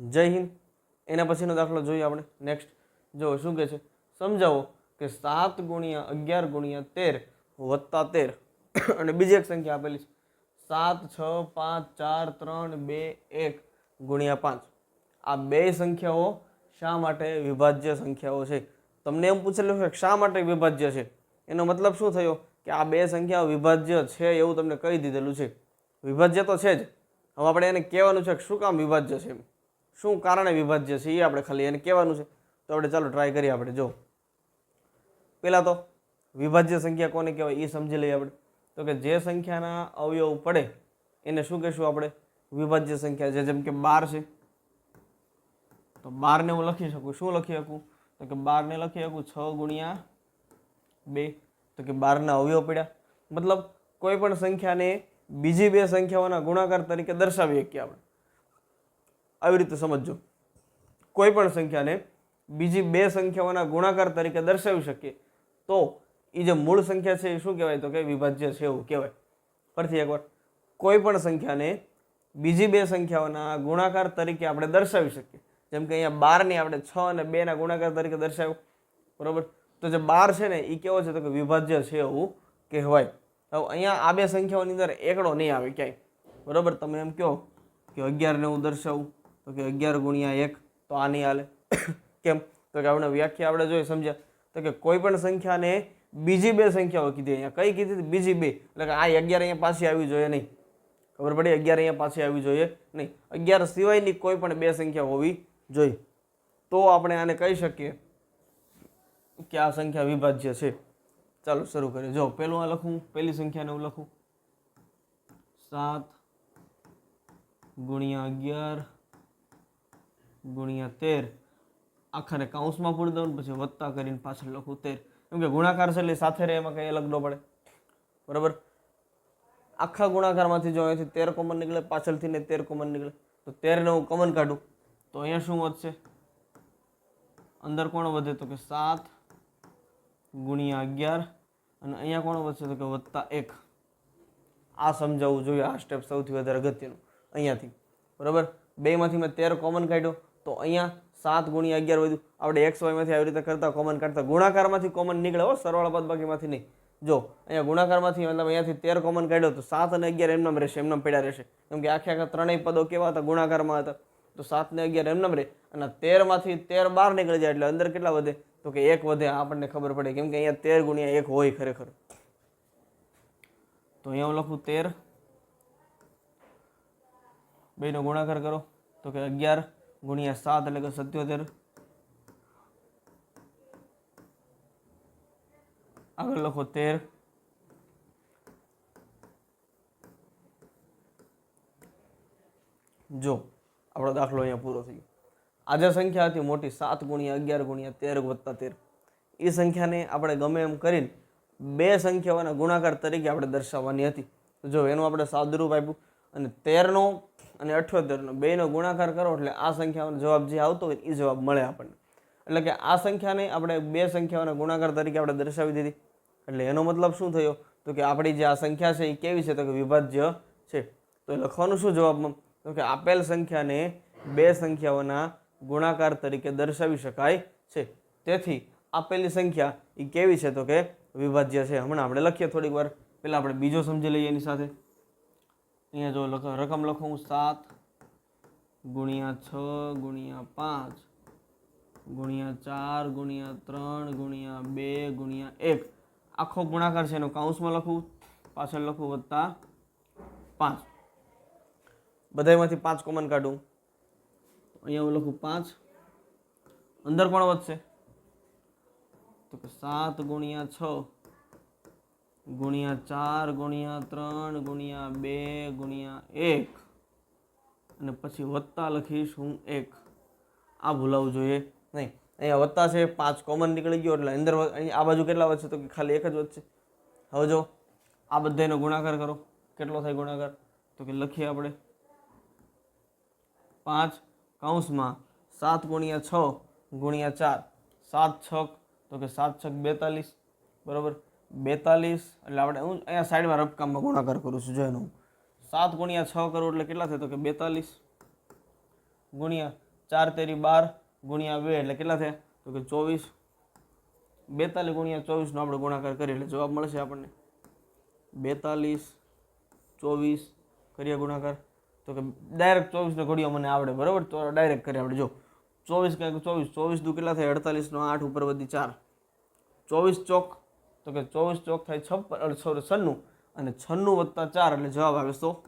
જય હિન્દ. એના પછીનો દાખલો જોઈએ આપણે. નેક્સ્ટ જો, શું કહે છે? સમજાવો કે સાત ગુણ્યા અગિયાર ગુણ્યા તેર વત્તા તેર. અને બીજી એક સંખ્યા આપેલી છે. સાત, છ, પાંચ, ચાર, ત્રણ, બે, એક ગુણ્યા પાંચ. આ બે સંખ્યાઓ શા માટે વિભાજ્ય સંખ્યાઓ છે? તમને એમ પૂછેલું છે કે શા માટે વિભાજ્ય છે? એનો મતલબ શું થયો? કે આ બે સંખ્યાઓ વિભાજ્ય છે એવું તમને કહી દીધેલું છે. વિભાજ્ય તો છે જ. હવે આપણે એને કહેવાનું છે કે શું કામ વિભાજ્ય છે એમ? શું કારણે વિભાજ્ય છે એ આપણે ખાલી એને કહેવાનું છે. તો આપણે ચાલો ટ્રાય કરીએ આપણે, જો. પહેલાં તો વિભાજ્ય સંખ્યા કોને કહેવાય એ સમજી લઈએ આપણે. તો કે જે સંખ્યાના અવયવ પડે, એને શું કહેશું આપણે? વિભાજ્ય સંખ્યા છે, જેમ કે બાર છે. તો બારને હું લખી શકું? શું લખી શકું? તો કે બારને લખી શકું? છ ગુણ્યા બે. તો કે બારના અવયવ પડ્યા. મતલબ કોઈ પણ સંખ્યાને બીજી બે સંખ્યાઓના ગુણાકાર તરીકે દર્શાવી શકીએ આપણે. આવી રીતે સમજજો. કોઈ પણ સંખ્યાને બીજી બે સંખ્યાઓના ગુણાકાર તરીકે દર્શાવી શકીએ. તો એ જે મૂળ સંખ્યા છે એ શું કહેવાય? તો કે વિભાજ્ય છે એવું કહેવાય. ફરીથી એકવાર. કોઈ પણ સંખ્યાને બીજી બે સંખ્યાઓના ગુણાકાર તરીકે આપણે દર્શાવી શકીએ. જેમ કે અહીંયા બારની આપણે છ અને બેના ગુણાકાર તરીકે દર્શાવ્યો. બરાબર? તો જે બાર છે ને એ કેવો છે? તો કે વિભાજ્ય છે એવું કહેવાય. હવે અહીંયા આ બે સંખ્યાઓની અંદર એકડો નહીં આવે ક્યાંય. બરાબર? તમે એમ કહો કે અગિયારને હું દર્શાવું. તો કે અગિયાર ગુણ્યા એક, તો આ નહીં હાલે. કેમ? તો કે આપણે વ્યાખ્યા આપણે જોઈએ સમજ્યા. તો કે કોઈ પણ સંખ્યાને બીજી બે સંખ્યાઓ કીધી અહીંયા. કઈ કીધી? બીજી બે. એટલે કે આ અગિયાર અહીંયા પાછી આવી જોઈએ નહીં. ખબર પડી? અગિયાર અહીંયા પાછી આવી જોઈએ નહીં. અગિયાર સિવાયની કોઈ પણ બે સંખ્યા હોવી જોઈએ. તો આપણે આને કહી શકીએ કે આ સંખ્યા વિભાજ્ય છે. ચાલો શરૂ કરીએ. જો પેલું આ લખું, પહેલી સંખ્યાને હું લખું. સાત ગુણ્યા અગિયાર ગુણ્યા તેર. આખાને કાઉન્સમાં પૂરી દઉં પછી વત્તા કરીને પાછળ લખું તેર. કેમ કે ગુણાકાર છે એટલે સાથે રહે, એમાં કંઈ અલગ ન પડે. બરાબર? આખા ગુણાકારમાંથી જો અહીંયાથી તેર કોમન નીકળે, પાછળથી ને તેર કોમન નીકળે. તો તેરને હું કોમન કાઢું. તો અહીંયા શું વધશે? અંદર કોણ વધે? તો કે સાત ગુણ્યા અગિયાર. અને અહીંયા કોણ વધશે? તો કે વત્તા એક. આ સમજાવવું જોઈએ, આ સ્ટેપ સૌથી વધારે અગત્યનું. અહીંયાથી. બરાબર? બેમાંથી મેં તેર કોમન કાઢ્યો. તો અહીંયા સાત ગુણ્યા અગિયાર વધ્યું. આપણે એક્સ વાયમાંથી આવી રીતે કરતા કોમન કાઢતા. ગુણાકારમાંથી કોમન નીકળે હો, સરવાળા બાદબાકીમાંથી નહીં. જો, અહીંયા ગુણાકારમાંથી મતલબ અહીંયાથી તેર કોમન કાઢ્યો તો સાત અને અગિયાર એમનામ રહેશે, એમનામ પડ્યા રહેશે. કેમ કે આખે આખા ત્રણેય પદો કેવા હતા? ગુણાકારમાં હતા. તો સાત ને અગિયાર એમનામ રહે. અને તેરમાંથી તેર બાર નીકળી જાય, એટલે અંદર કેટલા વધે? તો કે એક વધે આપણને ખબર પડે. કેમ કે અહીંયા તેર ગુણ્યા એક હોય ખરેખર. તો અહીંયા હું લખું તેર. બેનો ગુણાકાર કરો. તો કે અગિયાર. ગુણ્યા સાત એટલે કે સત્યોતેર. આગળ લખો તેર. જો, આપણો દાખલો અહીંયા પૂરો થઈ ગયો. આજે સંખ્યા હતી મોટી સાત ગુણ્યા અગિયાર ગુણ્યા તેર વત્તા તેર. એ સંખ્યાને આપણે ગમે એમ કરીને બે સંખ્યાઓના ગુણાકાર તરીકે આપણે દર્શાવવાની હતી. જો એનું આપણે સાદુરૂપ આપ્યું. અને તેરનો અને અઠ્યોતેરનો બેનો ગુણાકાર કરો એટલે આ સંખ્યાઓનો જવાબ જે આવતો હોય એ જવાબ મળે આપણને. એટલે કે આ સંખ્યાને આપણે બે સંખ્યાઓના ગુણાકાર તરીકે આપણે દર્શાવી દીધી. એટલે એનો મતલબ શું થયો? તો કે આપણી જે આ સંખ્યા છે એ કેવી છે? તો કે વિભાજ્ય છે. તો લખવાનું શું જવાબમાં? તો કે આપેલ સંખ્યાને બે સંખ્યાઓના ગુણાકાર તરીકે દર્શાવી શકાય છે. તેથી આપેલી સંખ્યા એ કેવી છે? તો કે વિભાજ્ય છે. હમણાં આપણે લખીએ થોડીક વાર. પહેલાં આપણે બીજો સમજી લઈએ એની સાથે. અહીંયા જો રકમ લખું સાત ગુણ્યા છ ગુણ્યા પાંચ ગુણ્યા ચાર ગુણ્યા ત્રણ ગુણ્યા બે ગુણ્યા એક. આખો ગુણાકાર છે એનો કાઉન્સમાં લખું, પાછળ લખું વત્તા પાંચ. બધામાંથી પાંચ કોમન કાઢું. અહીંયા હું લખું પાંચ. અંદર કોણ વધશે? તો કે સાત ગુણ્યા છ. ગુણ્યા ચાર, ગુણ્યા ત્રણ, ગુણ્યા બે, ગુણ્યા એક. અને પછી વત્તા લખીશ હું એક. આ ભૂલાવું જોઈએ નહીં. અહીંયા વત્તા છે, પાંચ કોમન નીકળી ગયો એટલે અંદર આ બાજુ કેટલા વધશે તો કે ખાલી એક જ વધશે. હવે જો, આ બધાનો ગુણાકાર કરો. કેટલો થાય ગુણાકાર? તો કે લખીએ આપણે. પાંચ કૌંસમાં સાત ગુણ્યા છ ગુણ્યા ચાર. સાત છક, તો કે સાત છક બેતાલીસ. બરાબર? બેતાલીસ, એટલે આપણે હું અહીંયા સાઈડમાં રબકામમાં ગુણાકાર કરું છું જો એનું સાત ગુણ્યા છ કરું એટલે કેટલા થાય તો કે બેતાલીસ ગુણ્યા ચાર તેરી બાર ગુણ્યા બે એટલે કેટલા થયા તો કે ચોવીસ. બેતાલીસ ગુણ્યા ચોવીસનો આપણે ગુણાકાર કરીએ એટલે જવાબ મળશે આપણને. બેતાલીસ, ચોવીસ કરીએ ગુણાકાર તો કે ડાયરેક્ટ ચોવીસનો ઘડીઓ મને આવડે, બરાબર? તો ડાયરેક્ટ કરીએ આપણે, જો. ચોવીસ કંઈક ચોવીસ ચોવીસ દુ કેટલા થાય? અડતાલીસનો આઠ ઉપર બધી ચાર. ચોવીસ ચોક તો કે ચોવીસ ચોક થાય છપ્પન સોરી છન્નું, અને છન્નું વત્તા ચાર એટલે જવાબ આવે સો.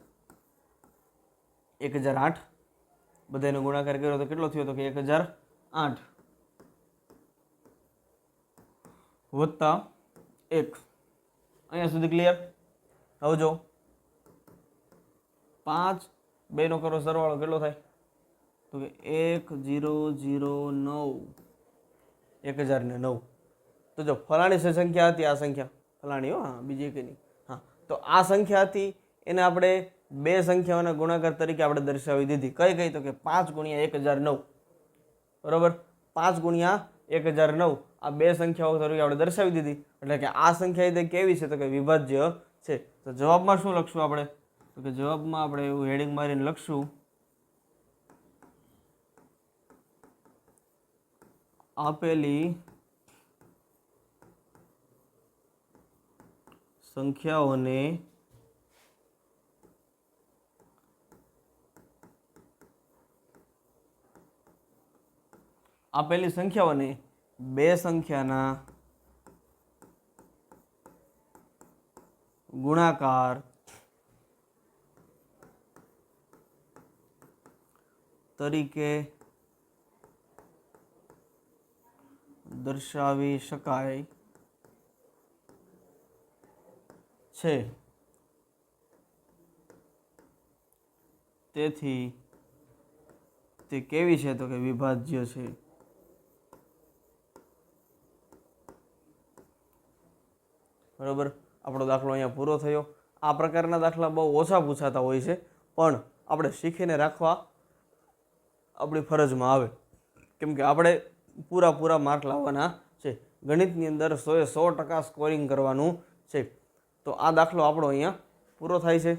એક હજાર આઠ. બધાનો ગુણાકાર કર્યો તો કેટલો થયો તો કે એક હજાર આઠ. વત્તા એક. અહીંયા સુધી ક્લિયર હવે જો. પાંચ બેનો કરો સરવાળો કેટલો થાય? તો કે એક, જીરો જીરો, નવ. એક હજાર ને નવ. તો જો ફલાણી સંખ્યા હતી, આ સંખ્યા. ફલાણી હો, હા, બીજી કંઈ નહીં. હા, તો આ સંખ્યા હતી, એને આપણે બે સંખ્યાઓના ગુણાકાર તરીકે આપણે દર્શાવી દીધી. કઈ કઈ? તો કે પાંચ ગુણ્યા એક હજાર નવ. બરોબર? પાંચ ગુણ્યા એક હજાર નવ. આ બે સંખ્યાઓ તરીકે આપણે દર્શાવી દીધી. એટલે કે આ સંખ્યા તે કેવી છે? તો કે વિભાજ્ય છે. તો જવાબમાં શું લખશું આપણે? તો કે જવાબમાં આપણે એવું હેડિંગ મારીને લખશું. આપેલી સંખ્યાઓને આપેલી સંખ્યાઓને બે સંખ્યાના ગુણાકાર તરીકે દર્શાવી શકાય. છે. તેથી તે કેવી છે તો કે વિભાજ્ય છે. બરોબર? આપણો દાખલો અહીંયા પૂરો થયો. આ પ્રકારના દાખલા બહુ ઓછા પૂછાતા હોય છે, પણ આપણે શીખીને રાખવા આપણી ફરજમાં આવે. કેમ કે આપણે પૂરા પૂરા માર્ક લાવવાના છે. ગણિતની અંદર સોએ સો ટકા સ્કોરિંગ કરવાનું છે. તો આ દાખલો આપણો અહીંયા પૂરો થાય છે.